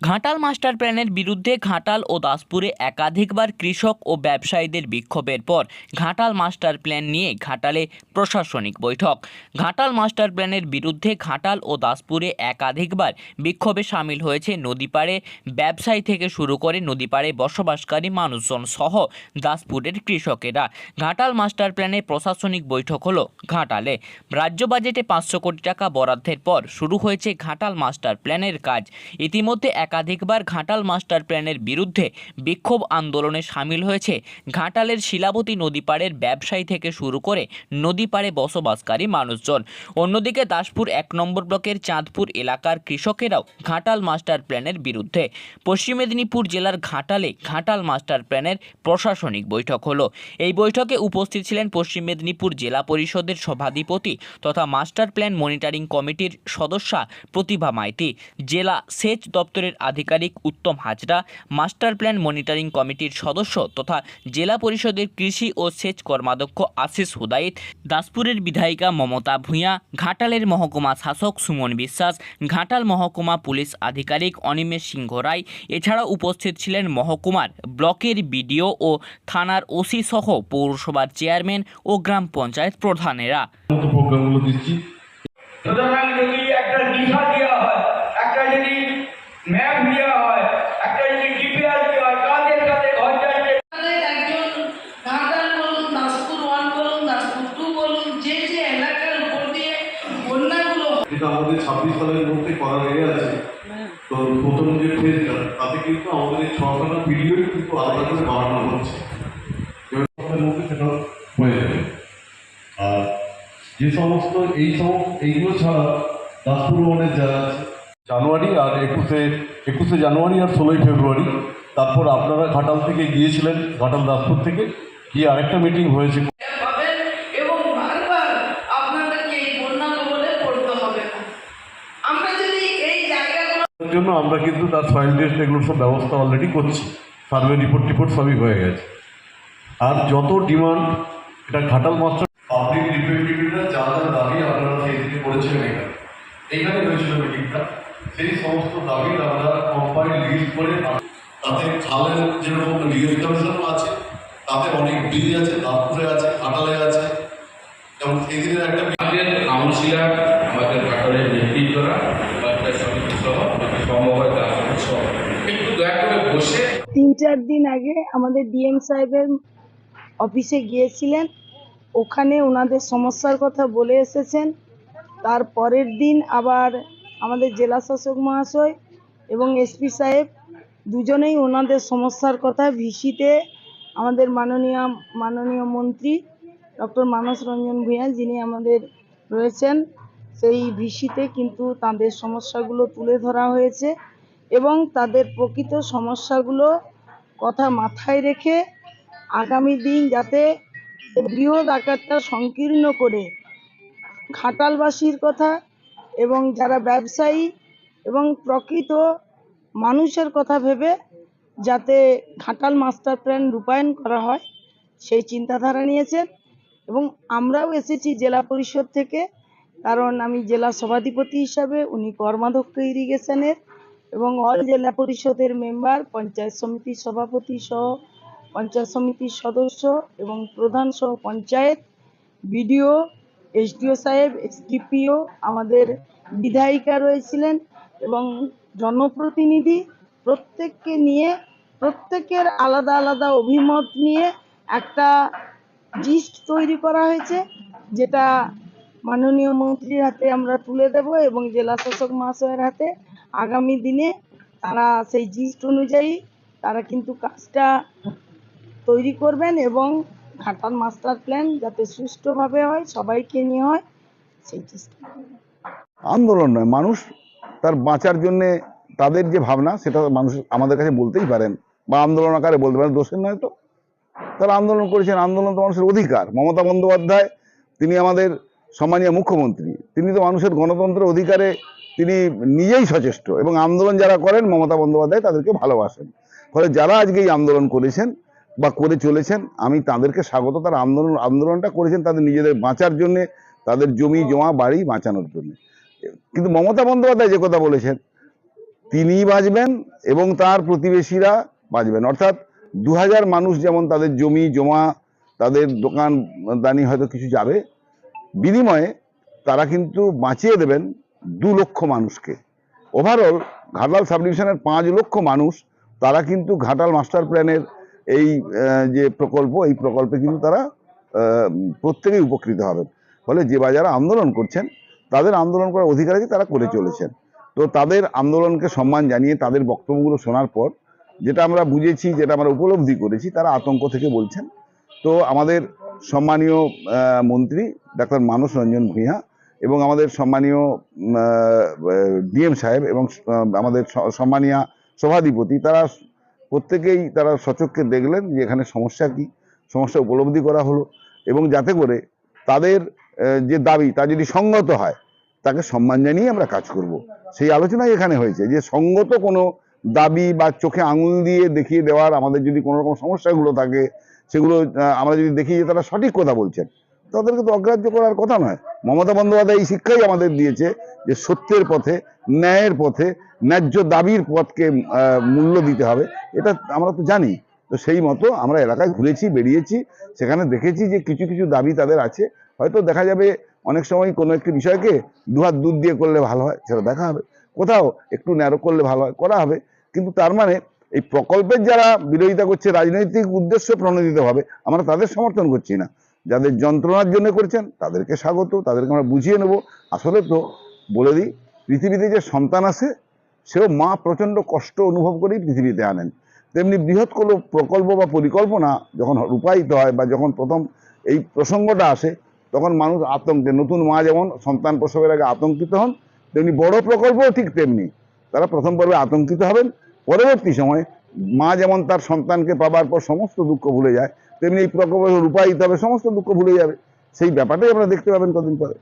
Ghatal master প্ল্যানের বিরুদ্ধে ঘাটাল ও দাসপুরে একাধিকবার কৃষক ও ব্যবসায়ীদের বিক্ষোভের পর ঘাটাল মাস্টার প্ল্যান নিয়ে ঘাটালে প্রশাসনিক বৈঠক। ঘাটাল মাস্টার প্ল্যানের বিরুদ্ধে ঘাটাল ও দাসপুরে একাধিকবার বিক্ষোভে সামিল হয়েছে নদীপাড়ে। ব্যবসায়ী থেকে শুরু করে নদীপাড়ে বসবাসকারী মানুষজন সহ দাসপুরের কৃষকেরা। ঘাটাল মাস্টার প্ল্যানে প্রশাসনিক বৈঠক হলো ঘাটালে। রাজ্য বাজেটে পাঁচশো কোটি টাকা বরাদ্দের পর শুরু হয়েছে ঘাটাল মাস্টার প্ল্যানের কাজ। ইতিমধ্যে একাধিকবার ঘাটাল মাস্টার প্ল্যানের বিরুদ্ধে বিক্ষোভ আন্দোলনে সামিল হয়েছে। ঘাটালের শিলাবতী নদীপাড়ের ব্যবসায়ী থেকে শুরু করে নদীপাড়ে বসবাসকারী মানুষজন। অন্যদিকে দাসপুর এক নম্বর ব্লকের চাঁদপুর এলাকার কৃষকেরাও ঘাটাল মাস্টার প্ল্যানের বিরুদ্ধে। পশ্চিম মেদিনীপুর জেলার ঘাটালে ঘাটাল মাস্টার প্ল্যানের প্রশাসনিক বৈঠক হলো। এই বৈঠকে উপস্থিত ছিলেন পশ্চিম মেদিনীপুর জেলা পরিষদের সভাধিপতি তথা মাস্টার প্ল্যান মনিটরিং কমিটির সদস্যা প্রতিভা মাইতি। জেলা সেচ দপ্তরের আধিকারিক Uttam Hazra master plan monitoring কমিটির সদস্য তথা জেলা পরিষদের কৃষি ও সেচ কর্মাধ্যক্ষ আশিস হুদাইত দাসপুরের বিধায়িকা মমতা ভূঁইয়া ঘাটালের মহকুমা শাসক সুমন বিশ্বাস ঘাটাল মহকুমা পুলিশ আধিকারিক অনিমেষ সিংহ রায় এছাড়াও উপস্থিত ছিলেন মহকুমার ব্লকের বিডিও ও থানার ওসি সহ পৌরসভার চেয়ারম্যান ও গ্রাম পঞ্চায়েত প্রধানেরা। প্রোগ্রামগুলো দিচ্ছি। সুতরাং যদি একটা ম্যাপ দেওয়া হয় একটা যদি ডিপিআর দেওয়া হয় কাদের কাছে ঘর যাচ্ছে আমাদের একজন ঘাটাল বলুন দাসপুর ওয়ান বলুন দাসপুর টু বলুন যে যে এলাকার উপর দিয়ে বন্যাগুলো যেটা আমাদের ছাব্বিশ সালের মধ্যে করা লেগে আছে। তো প্রথম যে ফেজটা তাতে কিন্তু আমাদের এই ছখানা পিরিয়ড কিন্তু আলাদা করে বাড়ানো হচ্ছে। মধ্যে সেটা হয়ে যাবে। আর যে সমস্ত এই সমস্ত এইগুলো ছাড়া দাসপুর ওয়ানের যারা আছে জানুয়ারি আর একুশে একুশে জানুয়ারি আর ষোলোই ফেব্রুয়ারি। তারপর আপনারা ঘাটাল থেকে গিয়েছিলেন ঘাটাল দাসপুর থেকে। গিয়ে আরেকটা মিটিং হয়েছে। পাবেন এবং বারবার আপনাদেরকে এই বন্যা কবলে পড়তে হবে না। আমরা যদি এই জায়গাগুলো তার জন্য আমরা কিন্তু তার সয়েল টেস্ট এগুলোর সব ব্যবস্থা অলরেডি করছি। সার্ভে রিপোর্ট টিপোর্ট সবই হয়ে গেছে। আর যত ডিমান্ড এটা ঘাটাল মাস্টার পাবলিক রিপ্রেজেন্টেটিভরা যা যা দাবি আপনারা সেই দিকে করেছিলেন এখানে। এইখানে হয়েছিল মিটিংটা সেই সমস্ত দাবি আমরা কম্পাইল লিস্ট করে তাতে খালের যেরকম রিহেবিলিটেশন আছে তাতে অনেক ব্রিজ আছে নাগপুরে আছে ঘাটালে আছে। যেমন সেই দিনের একটা আমাদের কাউন্সিলর আমাদের ঘাটলের নেতৃত্বরা তিন চার দিন আগে আমাদের ডিএম সাহেবের অফিসে গিয়েছিলেন। ওখানে ওনাদের সমস্যার কথা বলে এসেছেন। তার পরের দিন আবার আমাদের জেলা শাসক মহাশয় এবং এসপি সাহেব দুজনেই ওনাদের সমস্যার কথা ভিসিতে আমাদের মাননীয় মাননীয় মন্ত্রী ডক্টর মানস রঞ্জন ভূঁইয়া যিনি আমাদের রয়েছেন, সেই ভিসিতে কিন্তু তাদের সমস্যাগুলো তুলে ধরা হয়েছে এবং তাদের প্রকৃত সমস্যাগুলো কথা মাথায় রেখে আগামী দিন যাতে বৃহৎ আকারটা সংকীর্ণ করে। খাটালবাসীর কথা এবং যারা ব্যবসায়ী এবং প্রকৃত মানুষের কথা ভেবে যাতে ঘাটাল মাস্টার প্ল্যান রূপায়ণ করা হয়, সেই চিন্তাধারা নিয়েছেন। এবং আমরাও এসেছি জেলা পরিষদ থেকে, কারণ আমি জেলা সভাধিপতি হিসাবে উনি কর্মাধ্যক্ষ ইরিগেশনের এবং অল জেলা পরিষদের মেম্বার, পঞ্চায়েত সমিতির সভাপতি সহ পঞ্চায়েত সমিতির সদস্য এবং প্রধান সহ পঞ্চায়েত, বিডিও এসডিও সাহেব, এসডিপিও, আমাদের বিধায়িকা রয়েছিলেন এবং জনপ্রতিনিধি প্রত্যেককে নিয়ে, প্রত্যেকের আলাদা আলাদা অভিমত নিয়ে একটা জিস্ট তৈরি করা হয়েছে, যেটা মাননীয় মন্ত্রীর হাতে আমরা তুলে দেব এবং জেলা শাসক মহাশয়ের হাতে আগামী দিনে তারা সেই জিস্ট অনুযায়ী তারা কিন্তু কাজটা তৈরি করবেন এবং ঘাটাল মাস্টার প্ল্যান যাতে সুষ্ঠুভাবে হয়, সবাইকে নিয়ে হয়, সেই চেষ্টা। আন্দোলন নয়, মানুষ তার বাঁচার জন্যে তাদের যে ভাবনা, সেটা মানুষ আমাদের কাছে বলতেই পারেন বা আন্দোলন আকারে বলতে পারেন দোষের নয় তো। তারা আন্দোলন করেছেন, আন্দোলন তো মানুষের অধিকার। মমতা বন্দ্যোপাধ্যায়, তিনি আমাদের সম্মানীয় মুখ্যমন্ত্রী, তিনি তো মানুষের গণতন্ত্রের অধিকারে তিনি নিজেই সচেষ্ট এবং আন্দোলন যারা করেন, মমতা বন্দ্যোপাধ্যায় তাদেরকে ভালোবাসেন। ফলে যারা আজকে এই আন্দোলন করেছেন বা করে চলেছেন, আমি তাদেরকে স্বাগত, তারা আন্দোলন, আন্দোলনটা করেছেন তাদের নিজেদের বাঁচার জন্যে, তাদের জমি, জমা, বাড়ি বাঁচানোর জন্য। কিন্তু মমতা বন্দ্যোপাধ্যায় যে কথা বলেছেন তিনিই বাঁচবেন এবং তার প্রতিবেশীরা বাঁচবেন। অর্থাৎ দু হাজার মানুষ যেমন তাদের জমি, জমা, তাদের দোকান, দানি হয়তো কিছু যাবে, বিনিময়ে তারা কিন্তু বাঁচিয়ে দেবেন দু লক্ষ মানুষকে। ওভারঅল ঘাটাল সাবডিভিশনের পাঁচ লক্ষ মানুষ, তারা কিন্তু ঘাটাল মাস্টার প্ল্যানের এই যে প্রকল্প, এই প্রকল্পে কিন্তু তারা প্রত্যেকেই উপকৃত হবেন। ফলে যে যারা আন্দোলন করছেন, তাদের আন্দোলন করার অধিকার আছে তারা করে চলেছেন। তো তাদের আন্দোলনকে সম্মান জানিয়ে তাদের বক্তব্যগুলো শোনার পর, যেটা আমরা বুঝেছি, যেটা আমরা উপলব্ধি করেছি, তারা আতঙ্ক থেকে বলছেন। তো আমাদের সম্মানীয় মন্ত্রী ডাক্তার মানস রঞ্জন ভূঁইয়া এবং আমাদের সম্মানীয় ডিএম সাহেব এবং আমাদের সম্মানীয় সভাধিপতি, তারা প্রত্যেকেই তারা সচক্ষে দেখলেন যে এখানে সমস্যা কি, সমস্যা উপলব্ধি করা হলো এবং যাতে করে তাদের যে দাবি তা যদি সঙ্গত হয়, তাকে সম্মান জানিয়ে আমরা কাজ করব। সেই আলোচনাই এখানে হয়েছে যে সঙ্গত কোনো দাবি বা চোখে আঙুল দিয়ে দেখিয়ে দেওয়ার আমাদের যদি কোনো রকম সমস্যাগুলো থাকে, সেগুলো আমরা যদি দেখি যে তারা সঠিক কথা বলছেন তাদেরকে তো অগ্রাহ্য করার কথা নয়। মমতা বন্দ্যোপাধ্যায় এই শিক্ষাই আমাদের দিয়েছে যে সত্যের পথে, ন্যায়ের পথে, ন্যায্য দাবির পথকে মূল্য দিতে হবে। এটা আমরা তো জানি। তো সেই মতো আমরা এলাকায় ঘুরেছি, বেরিয়েছি, সেখানে দেখেছি যে কিছু কিছু দাবি তাদের আছে। হয়তো দেখা যাবে অনেক সময় কোনো একটি বিষয়কে দুহাত দুধ দিয়ে করলে ভালো হয়, সেটা দেখা হবে। কোথাও একটু ন্যারো করলে ভালো হয়, করা হবে। কিন্তু তার মানে এই প্রকল্পের যারা বিরোধিতা করছে, রাজনৈতিক উদ্দেশ্য প্রণোদিতভাবে, আমরা তাদের সমর্থন করছি না। যাদের যন্ত্রণার জন্য করছেন, তাদেরকে স্বাগত, তাদেরকে আমরা বুঝিয়ে নেব। আসলে তো বলে দিই, পৃথিবীতে যে সন্তান আসে সেও মা প্রচণ্ড কষ্ট অনুভব করেই পৃথিবীতে আনেন। তেমনি বৃহৎ কোনো প্রকল্প বা পরিকল্পনা যখন রূপায়িত হয় বা যখন প্রথম এই প্রসঙ্গটা আসে, তখন মানুষ আতঙ্কে, নতুন মা যেমন সন্তান প্রসবের আগে আতঙ্কিত হন, তেমনি বড় প্রকল্পও ঠিক তেমনি। তারা প্রথম পর্বে আতঙ্কিত হবেন, পরবর্তী সময়ে মা যেমন তার সন্তানকে পাবার পর সমস্ত দুঃখ ভুলে যায় তেমনি এই প্রকল্প রূপায়িত হবে, সমস্ত দুঃখ ভুলে যাবে। সেই ব্যাপারটাই আপনারা দেখতে পাবেন কদিন পরে।